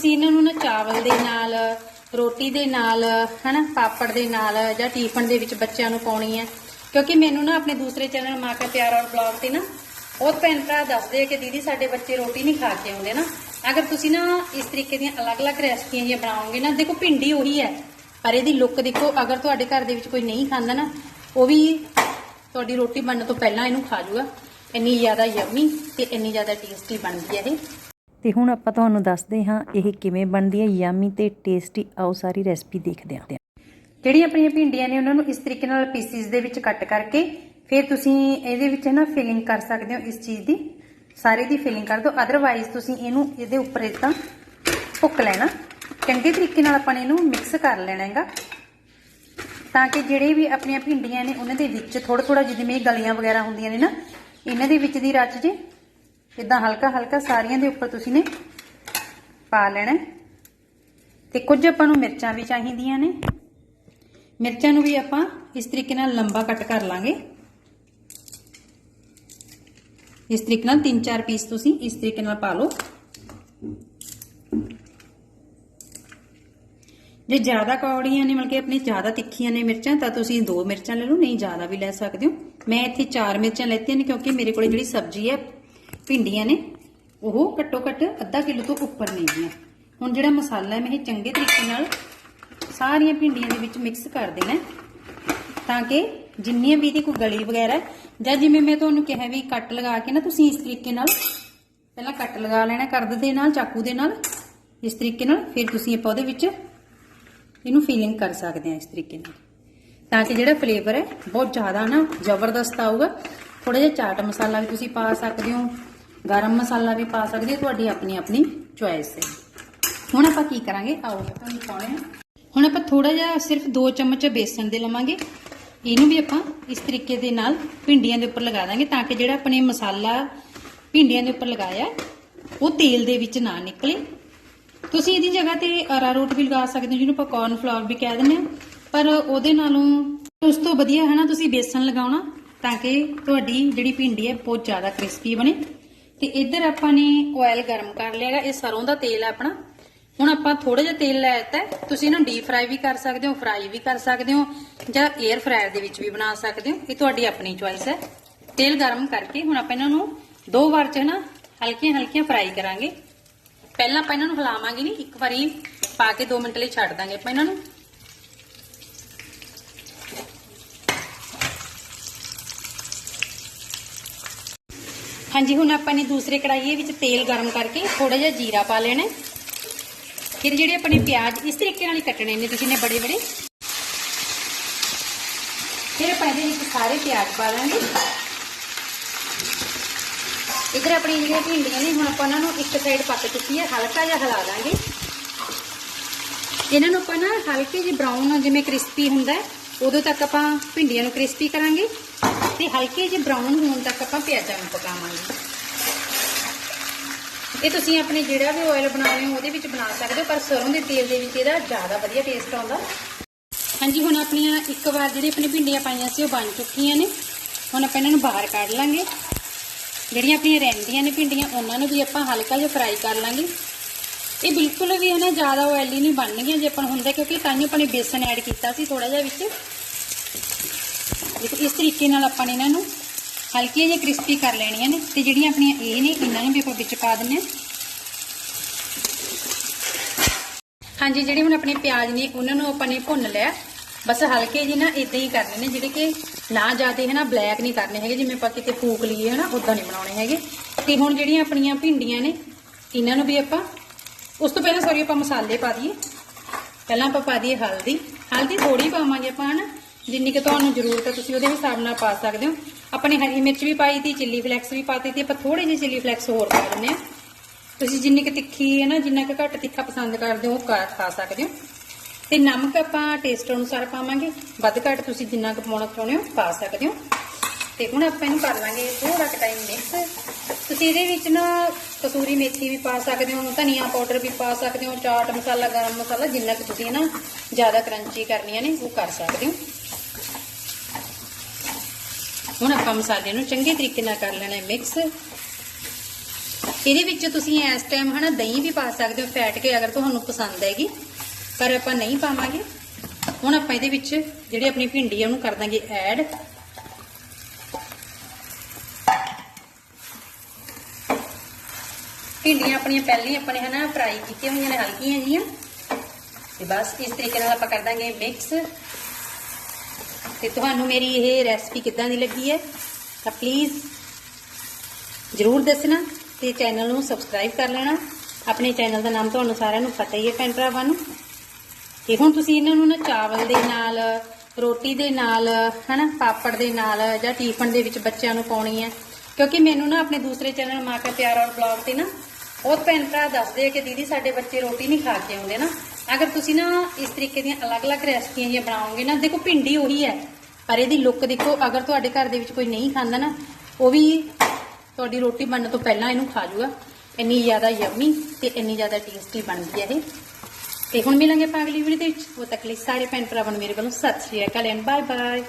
ਤੁਸੀਂ ਇਹਨਾਂ ਨੂੰ ਨਾ ਚਾਵਲ ਦੇ ਨਾਲ, ਰੋਟੀ ਦੇ ਨਾਲ, ਹਨਾ, ਪਾਪੜ ਦੇ ਨਾਲ ਜਾਂ ਟੀਫਨ ਦੇ ਵਿੱਚ ਬੱਚਿਆਂ ਨੂੰ ਪਾਉਣੀ ਹੈ। ਕਿਉਂਕਿ ਮੈਨੂੰ ਨਾ ਆਪਣੇ ਦੂਸਰੇ ਚੈਨਲ ਮਾਂ ਕਾ ਪਿਆਰ ਔਰ ਬਲੌਗ ਤੇ ਨਾ ਬਹੁਤ ਭੈਣ ਭਰਾ ਦੱਸਦੇ ਆ ਕਿ ਦੀਦੀ ਸਾਡੇ ਬੱਚੇ ਰੋਟੀ ਨਹੀਂ ਖਾ ਕੇ ਆਉਂਦੇ ਨਾ। ਅਗਰ ਤੁਸੀਂ ਨਾ ਇਸ ਤਰੀਕੇ ਦੀਆਂ ਅਲੱਗ-ਅਲੱਗ ਰੈਸਪੀਆਂ ਜਿਹੀਆਂ ਬਣਾਓਗੇ ਨਾ, ਦੇਖੋ ਭਿੰਡੀ ਉਹੀ ਹੈ, ਪਰ ਇਹਦੀ ਲੁੱਕ ਦੇਖੋ, ਅਗਰ ਤੁਹਾਡੇ ਘਰ ਦੇ ਵਿੱਚ ਕੋਈ ਨਹੀਂ ਖਾਂਦਾ ਨਾ, ਉਹ ਵੀ ਤੁਹਾਡੀ ਰੋਟੀ ਬਣਨ ਤੋਂ ਪਹਿਲਾਂ ਇਹਨੂੰ ਖਾ ਜਾਊਗਾ ਇੰਨੀ ਜ਼ਿਆਦਾ ਯਮੀ ਤੇ ਇੰਨੀ ਜ਼ਿਆਦਾ ਟੇਸਟੀ ਬਣਦੀ ਹੈ ਇਹ। ਤੇ ਹੁਣ ਆਪਾਂ ਤੁਹਾਨੂੰ ਦੱਸਦੇ ਹਾਂ ਇਹ ਕਿਵੇਂ ਬਣਦੀ ਹੈ, ਯਾਮੀ ਤੇ ਟੇਸਟੀ ਆਓ ਸਾਰੀ ਰੈਸਪੀ ਦੇਖਦੇ ਹਾਂ। ਜਿਹੜੀਆਂ ਆਪਣੀਆਂ ਭਿੰਡੀਆਂ ਨੇ ਉਹਨਾਂ ਨੂੰ ਇਸ ਤਰੀਕੇ ਨਾਲ ਪੀਸਿਸ ਦੇ ਵਿੱਚ ਕੱਟ ਕਰਕੇ ਫਿਰ ਤੁਸੀਂ ਇਹਦੇ ਵਿੱਚ ਨਾ ਫਿਲਿੰਗ ਕਰ ਸਕਦੇ ਹੋ ਇਸ ਚੀਜ਼ ਦੀ। ਸਾਰੀ ਦੀ ਫਿਲਿੰਗ ਕਰ ਦਿਓ। ਅਦਰਵਾਈਜ਼ ਤੁਸੀਂ ਇਹਨੂੰ ਇਹਦੇ ਉੱਪਰ ਇਦਾਂ ਭੁੱਕ ਲੈਣਾ। ਚੰਗੇ ਤਰੀਕੇ ਨਾਲ ਆਪਾਂ ਨੇ ਇਹਨੂੰ ਮਿਕਸ ਕਰ ਲੈਣਾ ਹੈਗਾ। ਤਾਂ ਕਿ ਜਿਹੜੇ ਵੀ ਆਪਣੀਆਂ ਭਿੰਡੀਆਂ ਨੇ, ਉਹਨਾਂ ਦੇ ਵਿੱਚ ਥੋੜਾ ਥੋੜਾ ਜਿਵੇਂ ਗਲੀਆਂ ਵਗੈਰਾ ਹੁੰਦੀਆਂ ਨੇ ਨਾ, ਇਹਨਾਂ ਦੇ ਵਿੱਚ ਦੀ ਰਚ ਜੇ ਇਦਾਂ ਹਲਕਾ ਹਲਕਾ ਸਾਰੀਆਂ ਦੇ ਉੱਪਰ ਤੁਸੀਂ ਨੇ ਪਾ ਲੈਣਾ ਹੈ। ਤੇ ਕੁਝ ਆਪਾਂ ਨੂੰ ਮਿਰਚਾਂ ਵੀ ਚਾਹੀਦੀਆਂ ਨੇ। ਮਿਰਚਾਂ ਨੂੰ ਵੀ ਆਪਾਂ ਇਸ ਤਰੀਕੇ ਨਾਲ ਲੰਬਾ ਕੱਟ ਕਰ ਲਾਂਗੇ। ਇਸ ਤਰੀਕੇ ਨਾਲ 3-4 ਪੀਸ ਤੁਸੀਂ ਇਸ ਤਰੀਕੇ ਨਾਲ ਪਾ ਲਓ। ਜੇ ਜ਼ਿਆਦਾ ਕੌੜੀਆਂ ਨੇ, ਮਤਲਬ ਕਿ ਆਪਣੀ ਜ਼ਿਆਦਾ ਤਿੱਖੀਆਂ ਨੇ ਮਿਰਚਾਂ, ਤਾਂ ਤੁਸੀਂ ਦੋ ਮਿਰਚਾਂ ਲੈ ਲਓ, ਨਹੀਂ ਜ਼ਿਆਦਾ ਵੀ ਲੈ ਸਕਦੇ ਹੋ। ਮੈਂ ਇੱਥੇ ਚਾਰ ਮਿਰਚਾਂ ਲੈਤੀਆਂ ਨੇ, ਕਿਉਂਕਿ ਮੇਰੇ ਕੋਲ ਜਿਹੜੀ ਸਬਜ਼ੀ ਹੈ ਭਿੰਡੀਆਂ ਨੇ, ਉਹ ਘੱਟੋ ਘੱਟ ਅੱਧਾ ਕਿਲੋ ਤੋਂ ਉੱਪਰ ਨੇ ਹੁਣ ਜਿਹੜਾ ਮਸਾਲਾ ਹੈ ਮੈਂ ਇਹ ਚੰਗੇ ਤਰੀਕੇ ਨਾਲ ਸਾਰੀਆਂ ਭਿੰਡੀਆਂ ਦੇ ਵਿੱਚ ਮਿਕਸ ਕਰ ਦੇਣਾ ਤਾਂ ਕਿ ਜਿੰਨੀਆਂ ਵੀ ਇਹਦੀ ਕੋਈ ਗਲੀ ਵਗੈਰਾ ਜਾਂ ਜਿਵੇਂ ਮੈਂ ਤੁਹਾਨੂੰ ਕਿਹਾ ਵੀ ਕੱਟ ਲਗਾ ਕੇ ਨਾ ਤੁਸੀਂ ਇਸ ਤਰੀਕੇ ਨਾਲ, ਪਹਿਲਾਂ ਕੱਟ ਲਗਾ ਲੈਣਾ ਕਰਦ ਦੇ ਨਾਲ, ਚਾਕੂ ਦੇ ਨਾਲ, ਇਸ ਤਰੀਕੇ ਨਾਲ, ਫਿਰ ਤੁਸੀਂ ਆਪਾਂ ਉਹਦੇ ਵਿੱਚ ਇਹਨੂੰ ਫੀਲਿੰਗ ਕਰ ਸਕਦੇ ਆ ਇਸ ਤਰੀਕੇ ਨਾਲ। ਤਾਂ ਕਿ ਜਿਹੜਾ ਫਲੇਵਰ ਹੈ, ਬਹੁਤ ਜ਼ਿਆਦਾ ਨਾ ਜ਼ਬਰਦਸਤ ਆਊਗਾ। ਥੋੜਾ ਜਿਹਾ ਚਾਟ ਮਸਾਲਾ ਵੀ ਤੁਸੀਂ ਪਾ ਸਕਦੇ ਹੋ। ਗਰਮ ਮਸਾਲਾ ਵੀ ਪਾ ਸਕਦੇ ਹੋ, ਤੁਹਾਡੀ ਆਪਣੀ ਆਪਣੀ ਚੁਆਇਸ ਹੈ। ਹੁਣ ਆਪਾਂ ਕੀ ਕਰਾਂਗੇ? ਆਓ ਤੁਹਾਨੂੰ ਪਾਉਣੇ ਆ ਹੁਣ ਆਪਾਂ ਥੋੜਾ ਜਿਹਾ ਸਿਰਫ 2 ਚਮਚ ਬੇਸਣ ਦੇ ਲਵਾਂਗੇ। ਇਹਨੂੰ ਵੀ ਆਪਾਂ ਇਸ ਤਰੀਕੇ ਦੇ ਨਾਲ ਭਿੰਡੀਆਂ ਦੇ ਉੱਪਰ ਲਗਾ ਦਾਂਗੇ ਤਾਂ ਕਿ ਜਿਹੜਾ ਆਪਣੇ ਮਸਾਲਾ ਭਿੰਡੀਆਂ ਦੇ ਉੱਪਰ ਲਗਾਇਆ, ਉਹ ਤੇਲ ਦੇ ਵਿੱਚ ਨਾ ਨਿਕਲੇ। ਤੁਸੀਂ ਇਹਦੀ ਜਗ੍ਹਾ ਤੇ ਅਰਾਰੋਟ ਵੀ ਲਗਾ ਸਕਦੇ ਹੋ, ਜਿਹਨੂੰ ਆਪਾਂ ਕੌਰਨ ਫਲਾਵਰ ਵੀ ਕਹਿ ਦਿੰਦੇ ਹਾਂ। ਪਰ ਉਹਦੇ ਨਾਲੋਂ ਉਸ ਤੋਂ ਵਧੀਆ ਹੈ ਨਾ, ਤੁਸੀਂ ਬੇਸਣ ਲਗਾਉਣਾ ਤਾਂ ਕਿ ਤੁਹਾਡੀ ਜਿਹੜੀ ਭਿੰਡੀ ਹੈ ਬਹੁਤ ਜ਼ਿਆਦਾ ਕ੍ਰਿਸਪੀ ਬਣੇ। ਤੇ ਇੱਧਰ ਆਪਾਂ ਨੇ ਆਇਲ ਗਰਮ ਕਰ ਲਿਆਗਾ ਇਹ ਸਰੋਂ ਦਾ ਤੇਲ ਹੈ ਆਪਣਾ। ਹੁਣ ਆਪਾਂ ਥੋੜਾ ਜਿਹਾ ਤੇਲ ਲੈ ਦਿੱਤਾ ਹੈ। ਤੁਸੀਂ ਇਹਨੂੰ ਡੀਪ ਫਰਾਈ ਵੀ ਕਰ ਸਕਦੇ ਹੋ ਫਰਾਈ ਵੀ ਕਰ ਸਕਦੇ ਹੋ, ਜਾਂ 에ਅਰ ਫਰਾਇਰ ਦੇ ਵਿੱਚ ਵੀ ਬਣਾ ਸਕਦੇ ਹੋ। ਇਹ ਤੁਹਾਡੀ ਆਪਣੀ ਚੁਆਇਸ ਹੈ। ਤੇਲ ਗਰਮ ਕਰਕੇ ਹੁਣ ਆਪਾਂ ਇਹਨਾਂ ਨੂੰ ਦੋ ਵਾਰ ਚ ਨਾ ਹਲਕੀਆਂ ਹਲਕੀਆਂ ਫਰਾਈ ਕਰਾਂਗੇ। ਪਹਿਲਾਂ ਆਪਾਂ ਇਹਨਾਂ ਨੂੰ ਹਿਲਾਵਾਂਗੇ ਨਹੀਂ ਇੱਕ ਵਾਰੀ ਪਾ ਕੇ 2 ਮਿੰਟ ਲਈ ਛੱਡ ਦਾਂਗੇ ਆਪਾਂ ਇਹਨਾਂ ਨੂੰ। ਹਾਂਜੀ, ਹੁਣ ਆਪਾਂ ਨੇ ਦੂਸਰੇ ਕੜਾਈਏ ਵਿੱਚ ਤੇਲ ਗਰਮ ਕਰਕੇ ਥੋੜਾ ਜਿਹਾ ਜੀਰਾ ਪਾ ਲੈਣਾ ਫਿਰ ਜਿਹੜੇ ਆਪਣੇ ਪਿਆਜ਼, ਇਸ ਤਰੀਕੇ ਨਾਲ ਹੀ ਕੱਟਣੇ ਨੇ ਤੁਸੀਂ ਨੇ ਬੜੇ ਬੜੇ ਫਿਰ ਆਪਾਂ ਇਹਦੇ ਵਿੱਚ ਸਾਰੇ ਪਿਆਜ਼ ਪਾ ਲਾਂਗੇ। ਇਧਰ ਆਪਣੀ ਜਿਹੜੀਆਂ ਭਿੰਡੀਆਂ ਨੇ, ਹੁਣ ਆਪਾਂ ਉਹਨਾਂ ਨੂੰ ਇੱਕ ਸਾਈਡ ਪੱਕ ਚੁੱਕੀ ਹੈ, ਹਲਕਾ ਜਿਹਾ ਹਿਲਾ ਦਾਂਗੇ। ਇਹਨਾਂ ਨੂੰ ਆਪਾਂ ਨਾ ਹਲਕੇ ਜਿਹੇ ਬਰਾਊਨ ਜਿਵੇਂ ਕ੍ਰਿਸਪੀ ਹੁੰਦਾ ਉਦੋਂ ਤੱਕ ਆਪਾਂ ਭਿੰਡੀਆਂ ਨੂੰ ਕ੍ਰਿਸਪੀ ਕਰਾਂਗੇ। ਤੇ ਹਲਕੇ ਜਿਹੇ ਬਰਾਊਨ ਹੋਣ ਤੱਕ ਆਪਾਂ ਪਿਆਜ਼ਾਂ ਨੂੰ ਪਕਾਵਾਂਗੇ। ਇਹ ਤੁਸੀਂ ਆਪਣੇ ਜਿਹੜਾ ਵੀ ਆਇਲ ਬਣਾਉਣੇ ਹੋ, ਉਹਦੇ ਵਿੱਚ ਬਣਾ ਸਕਦੇ ਹੋ, ਪਰ ਸਰੋਂ ਦੇ ਤੇਲ ਦੇ ਵਿੱਚ ਇਹਦਾ ਜ਼ਿਆਦਾ ਵਧੀਆ ਟੇਸਟ ਆਉਂਦਾ। ਹਾਂਜੀ, ਹੁਣ ਆਪਣੀਆਂ ਇੱਕ ਵਾਰ ਜਿਹੜੀ ਆਪਣੀ ਭਿੰਡੀਆਂ ਪਾਈਆਂ ਸੀ, ਉਹ ਬਣ ਚੁੱਕੀਆਂ ਨੇ। ਹੁਣ ਆਪਾਂ ਇਹਨਾਂ ਨੂੰ ਬਾਹਰ ਕੱਢ ਲਾਂਗੇ। ਜਿਹੜੀਆਂ ਆਪਣੀਆਂ ਰਹਿੰਦੀਆਂ ਨੇ ਭਿੰਡੀਆਂ, ਉਹਨਾਂ ਨੂੰ ਵੀ ਆਪਾਂ ਹਲਕਾ ਜਿਹਾ ਫਰਾਈ ਕਰ ਲਾਂਗੇ। ਇਹ ਬਿਲਕੁਲ ਵੀ ਹੈ ਨਾ ਜ਼ਿਆਦਾ ਆਇਲੀ ਨਹੀਂ ਬਣਨਗੀਆਂ ਜੇ ਆਪਾਂ ਹੁੰਦਾ, ਕਿਉਂਕਿ ਤਾਂ ਹੀ ਆਪਾਂ ਨੇ ਬੇਸਨ ਐਡ ਕੀਤਾ ਸੀ ਥੋੜਾ ਜਿਹਾ ਵਿੱਚ। ਦੇਖੋ, ਇਸ ਤਰੀਕੇ ਨਾਲ ਆਪਾਂ ਨੇ ਇਹਨਾਂ ਨੂੰ ਹਲਕੀਆਂ ਜਿਹੀਆਂ ਕ੍ਰਿਸਪੀ ਕਰ ਲੈਣੀਆਂ ਨੇ ਤੇ ਜਿਹੜੀਆਂ ਆਪਣੀਆਂ ਇਹ ਨੇ, ਇਹਨਾਂ ਨੂੰ ਵੀ ਆਪਾਂ ਵਿੱਚ ਪਾ ਦਿੰਨੇ ਆ ਹਾਂਜੀ, ਜਿਹੜੇ ਹੁਣ ਆਪਣੇ ਪਿਆਜ਼ ਨੇ, ਉਹਨਾਂ ਨੂੰ ਆਪਾਂ ਨੇ ਭੁੰਨ ਲਿਆ। ਬਸ ਹਲਕੇ ਜਿਹੇ ਨਾ ਇਦਾਂ ਹੀ ਕਰਨੇ ਨੇ, ਜਿਹੜੇ ਕਿ ਨਾ ਜ਼ਿਆਦਾ ਹੈ ਨਾ ਬਲੈਕ ਨਹੀਂ ਕਰਨੇ ਹੈਗੇ, ਜਿਵੇਂ ਆਪਾਂ ਕਿਤੇ ਫੂਕ ਲਈਏ ਹਨਾ ਉਦਾਂ ਨਹੀਂ ਬਣਾਉਣੇ ਹੈਗੇ। ਤੇ ਹੁਣ ਜਿਹੜੀਆਂ ਆਪਣੀਆਂ ਭਿੰਡੀਆਂ ਨੇ, ਇਹਨਾਂ ਨੂੰ ਵੀ ਆਪਾਂ ਉਸ ਤੋਂ ਪਹਿਲਾਂ ਸੌਰੀ ਆਪਾਂ ਮਸਾਲੇ ਪਾ ਦਈਏ। ਪਹਿਲਾਂ ਆਪਾਂ ਪਾ ਦਈਏ ਹਲਦੀ। ਹਲਦੀ ਥੋੜੀ ਪਾਵਾਂਗੇ ਆਪਾਂ ਹਨਾ। ਜਿੰਨੀ ਕਿ ਤੁਹਾਨੂੰ ਜ਼ਰੂਰਤ ਹੈ, ਤੁਸੀਂ ਉਹਦੇ ਹਿਸਾਬ ਨਾਲ ਪਾ ਸਕਦੇ ਹੋ। ਆਪਾਂ ਨੇ ਹਰੀ ਮਿਰਚ ਵੀ ਪਾਈ ਤੀ ਚਿੱਲੀ ਫਲੈਕਸ ਵੀ ਪਾਤੀ ਤੀ, ਆਪਾਂ ਥੋੜੇ ਜਿਹੇ ਚਿੱਲੀ ਫਲੈਕਸ ਹੋਰ ਪਾ ਦਿੰਨੇ ਆ ਤੁਸੀਂ ਜਿੰਨੀ ਕਿ ਤਿੱਖੀ ਹੈ ਨਾ, ਜਿੰਨਾ ਕਿ ਘੱਟ ਤਿੱਖਾ ਪਸੰਦ ਕਰਦੇ ਹੋ, ਉਹ ਖਾ ਖਾ ਸਕਦੇ ਹੋ। ਤੇ ਨਮਕ ਆਪਾਂ ਟੇਸਟ ਅਨੁਸਾਰ ਪਾਵਾਂਗੇ। ਵੱਧ ਘੱਟ ਤੁਸੀਂ ਜਿੰਨਾ ਕੁ ਪਾਉਣਾ ਚਾਹੁੰਦੇ ਹੋ, ਪਾ ਸਕਦੇ ਹੋ। ਤੇ ਹੁਣ ਆਪਾਂ ਇਹਨੂੰ ਕਰ ਲਾਂਗੇ ਥੋੜਾ ਕੁ ਟਾਈਮ ਮਿਕਸ ਤੁਸੀਂ ਇਹਦੇ ਵਿੱਚ ਨਾ ਕਸੂਰੀ ਮੇਥੀ ਵੀ ਪਾ ਸਕਦੇ ਹੋ, ਧਨੀਆ ਪਾਊਡਰ ਵੀ ਪਾ ਸਕਦੇ ਹੋ, ਚਾਟ ਮਸਾਲਾ, ਗਰਮ ਮਸਾਲਾ, ਜਿੰਨਾ ਕਿ ਤੁਸੀਂ ਨਾ ਜ਼ਿਆਦਾ ਕਰੰਚੀ ਕਰਨੀਆਂ ਨੇ, ਉਹ ਕਰ ਸਕਦੇ ਹੋ। ਹੁਣ ਆਪਾਂ ਮਸਾਲੇ ਨੂੰ ਚੰਗੇ ਤਰੀਕੇ ਨਾਲ ਕਰ ਲੈਣਾ ਮਿਕਸ ਇਹਦੇ ਵਿੱਚ ਤੁਸੀਂ ਇਸ ਟਾਈਮ ਹਨਾ ਦਹੀਂ ਵੀ ਪਾ ਸਕਦੇ ਹੋ ਫੈਟ ਕੇ ਅਗਰ ਤੁਹਾਨੂੰ ਪਸੰਦ ਹੈਗੀ, ਪਰ ਆਪਾਂ ਨਹੀਂ ਪਾਵਾਂਗੇ। ਹੁਣ ਆਪਾਂ ਇਹਦੇ ਵਿੱਚ ਜਿਹੜੀ ਆਪਣੀ ਭਿੰਡੀ ਆ, ਉਹਨੂੰ ਕਰ ਦਾਂਗੇ ਐਡ ਭਿੰਡੀਆਂ ਆਪਣੀਆਂ ਪਹਿਲਾਂ ਹੀ ਆਪਾਂ ਆਪਣੇ ਹਨਾ ਫਰਾਈ ਕੀਤੀਆਂ ਹੋਈਆਂ ਨੇ, ਹਲਕੀਆਂ ਜੀਆਂ ਤੇ ਬਸ ਇਸ ਤਰੀਕੇ ਨਾਲ ਆਪਾਂ ਕਰ ਦਾਂਗੇ ਮਿਕਸ ਤੇ ਤੁਹਾਨੂੰ ਮੇਰੀ ਇਹ ਰੈਸਪੀ ਕਿੱਦਾਂ ਦੀ ਲੱਗੀ ਹੈ, ਤਾਂ ਪਲੀਜ਼ ਜਰੂਰ ਦੱਸਣਾ ਤੇ ਚੈਨਲ ਨੂੰ ਸਬਸਕ੍ਰਾਈਬ ਕਰ ਲੈਣਾ। ਆਪਣੇ ਚੈਨਲ ਦਾ ਨਾਮ ਤੁਹਾਨੂੰ ਸਾਰਿਆਂ ਨੂੰ ਪਤਾ ਹੀ ਹੈ ਭੈਣ ਭਰਾਵਾਂ ਨੂੰ। ਤੇ ਹੁਣ ਤੁਸੀਂ ਇਹਨਾਂ ਨੂੰ ਨਾ ਚਾਵਲ ਦੇ ਨਾਲ, ਰੋਟੀ ਦੇ ਨਾਲ, ਹਨਾ, ਪਾਪੜ ਦੇ ਨਾਲ ਜਾਂ ਟੀਫਨ ਦੇ ਵਿੱਚ ਬੱਚਿਆਂ ਨੂੰ ਪਾਉਣੀ ਹੈ। ਕਿਉਂਕਿ ਮੈਨੂੰ ਨਾ ਆਪਣੇ ਦੂਸਰੇ ਚੈਨਲ ਮਾਂ ਕਾ ਪਿਆਰ ਔਰ ਬਲੌਗ ਤੇ ਨਾ ਬਹੁਤ ਭੈਣ ਭਰਾ ਦੱਸਦੇ ਆ ਕਿ ਦੀਦੀ ਸਾਡੇ ਬੱਚੇ ਰੋਟੀ ਨਹੀਂ ਖਾ ਕੇ ਆਉਂਦੇ ਨਾ। ਅਗਰ ਤੁਸੀਂ ਨਾ ਇਸ ਤਰੀਕੇ ਦੀਆਂ ਅਲੱਗ-ਅਲੱਗ ਰੈਸਪੀਆਂ ਜਿਹੀਆਂ ਬਣਾਓਗੇ ਨਾ, ਦੇਖੋ ਭਿੰਡੀ ਉਹੀ ਹੈ, ਪਰ ਇਹਦੀ ਲੁੱਕ ਦੇਖੋ, ਅਗਰ ਤੁਹਾਡੇ ਘਰ ਦੇ ਵਿੱਚ ਕੋਈ ਨਹੀਂ ਖਾਂਦਾ ਨਾ, ਉਹ ਵੀ ਤੁਹਾਡੀ ਰੋਟੀ ਬਣਨ ਤੋਂ ਪਹਿਲਾਂ ਇਹਨੂੰ ਖਾ ਜੂਗਾ। ਇੰਨੀ ਜ਼ਿਆਦਾ ਯਮੀ ਤੇ ਇੰਨੀ ਜ਼ਿਆਦਾ ਟੇਸਟੀ ਬਣਦੀ ਹੈ ਇਹ। ਤੇ ਹੁਣ ਮਿਲਾਂਗੇ ਆਪਾਂ ਅਗਲੀ ਵੀਡੀਓ ਦੇ ਵਿੱਚ। ਉਹ ਤੱਕ ਲਈ ਸਾਰੇ ਭੈਣ ਭਰਾਵਾਂ ਨੂੰ ਮੇਰੇ ਵੱਲੋਂ Sat Sri Akal and bye bye